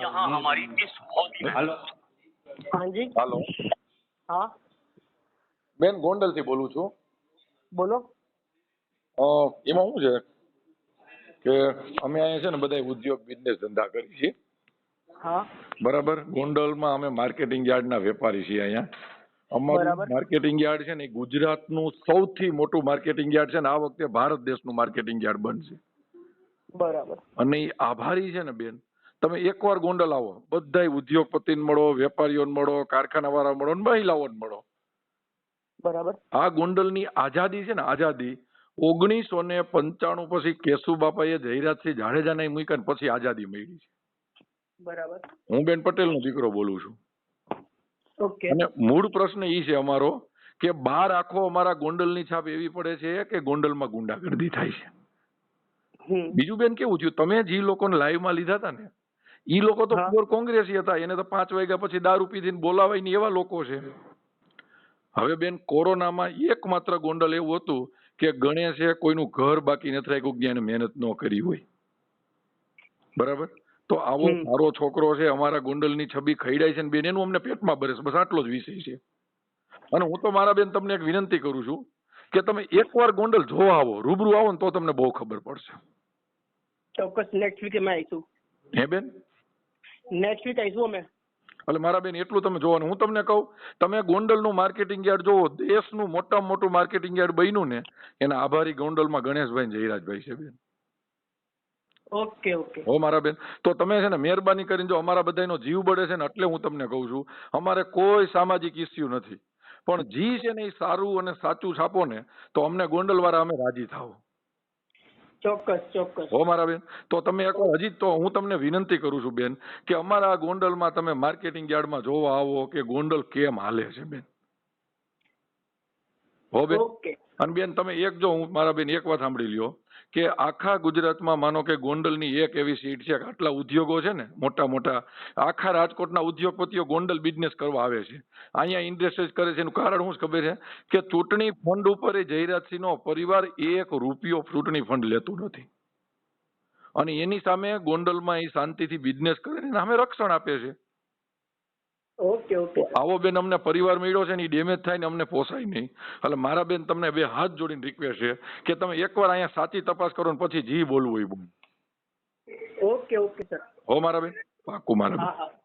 यहाँ हमारी इस बहुत હાલો हाँ जी હાલો हाँ બેન ગોંડલ થી બોલું છું બોલો અ, એમાં શું છે કે અમે અહીંયા છે ને બધા ઉદ્યોગ બિઝનેસ ધંધા કરીએ છીએ હા બરાબર ગોંડલમાં અમે માર્કેટિંગ યાર્ડના વેપારી છીએ અહીંયા અમારું બરાબર. માર્કેટિંગ યાર્ડ છે ને એ ગુજરાતનું સૌથી મોટું માર્કેટિંગ યાર્ડ છે ને આ વખતે ભારત દેશનું માર્કેટિંગ યાર્ડ બનશે બરાબર અને એ આભારી છે ને બેન તમે એકવાર ગોંડલ આવો. બધાય ઉદ્યોગપતિને મળો વેપારીઓને મળો કારખાનાવાળા મળો ને મહિલાઓને મળો. બરાબર. આ ગોંડલની આઝાદી છે ને આઝાદી ઓગણીસો ને પંચાણું પછી કેશુબાપાએ જયરાજસિંહ જાડેજાને મૂકી ને પછી આઝાદી મળી છે. બરાબર. હું બેન પટેલનો દીકરો બોલું છું. ઓકે. અને મૂળ પ્રશ્ન એ છે અમારો કે બાર આખો અમારા ગોંડલની છાપ એવી પડે છે કે ગોંડલમાં ગુંડાગર્દી થાય છે. બીજું બેન કેવું થયું? તમે જે લોકોને લાઈવમાં લીધા હતા ને? ઈ લોકો તો પ્યોર કોંગ્રેસી હતા એને તો પાંચ વાગ્યા પછી દારૂ પીધીને બોલાવાય ને એવા લોકો છે. હવે બેન કોરોનામાં એકમાત્ર ગોંડલ એવું હતું કે ગણેશે કોઈનું ઘર બાકી નથી રાખ્યું જ્ઞાન મહેનત ન કરી હોય. બરાબર? તો આવો મારો છોકરો છે અમારા ગોંડલની છબી ખઈડાય છે ને બેન એનું અમને પેટમાં ભરે છે બસ આટલો જ વિષય છે. અને હું તો મારા બેન તમને એક વિનંતી કરું છું કે તમે એકવાર ગોંડલ જોવા આવો રૂબરૂ આવો ને તો તમને બહુ ખબર પડશે. ચોક્કસ નેક્સ્ટ વીકે માં આવીશું. હે બેન? નેક્સ્ટ વીક આવીશું અમે. એટલે મારા બેન એટલું તમે જોવાનું. હું તમને કહું તમે ગોંડલનું માર્કેટિંગ યાર્ડ જોવો દેશનું મોટામાં મોટું માર્કેટિંગ યાર્ડ બન્યું ને એના આભારી ગોંડલમાં ગણેશભાઈ જયરાજભાઈ છે બેન. ઓકે ઓકે હો મારા બેન તો તમે છે ને મહેરબાની કરીને જો અમારા બધાનો જીવ બળે છે ને એટલે હું તમને કહું છું અમારે કોઈ સામાજિક ઇસ્યુ નથી. પણ જી છે ને એ સારું અને સાચું છાપો ને તો અમને ગોંડલ વાળા અમે રાજી થાવ ચોક્કસ ચોક્કસ. હો મારા બેન, તો તમે એકવાર હજી તો હું તમને વિનંતી કરું છું બેન, કે અમારા ગોંડલમાં તમે માર્કેટિંગ યાર્ડમાં જોવા આવો કે ગોંડલ કેમ હાલે છે બેન? હો બેન? અને બેન તમે એક જો હું મારા બેન એક વાત સાંભળી લ્યો કે આખા ગુજરાતમાં માનો કે ગોંડલની એક એવી સીટ છે કે આટલા ઉદ્યોગો છે ને મોટા મોટા આખા રાજકોટના ઉદ્યોગપતિઓ ગોંડલ બિઝનેસ કરવા આવે છે. અહીંયા ઇન્ડસ્ટ્રીઝ કરે છે એનું કારણ શું ખબર છે? કે ચૂંટણી ફંડ ઉપર એ જયરાજસિંહનો પરિવાર એક રૂપિયો ચૂંટણી ફંડ લેતું નથી. અને એની સામે ગોંડલમાં એ શાંતિથી બિઝનેસ કરે ને સામે રક્ષણ આપે છે. ઓકે ઓકે આવો બેન અમને પરિવાર મળ્યો છે ને એ ડેમેજ થાય ને અમને પોસાય નહીં. એટલે મારા બેન તમને બે હાથ જોડીને રિક્વેસ્ટ છે કે તમે એકવાર અહીંયા સાચી તપાસ કરો ને પછી જી બોલવું એ બોલ ઓકે ઓકે સર હો મારા બેન? પાકું મારા બેન.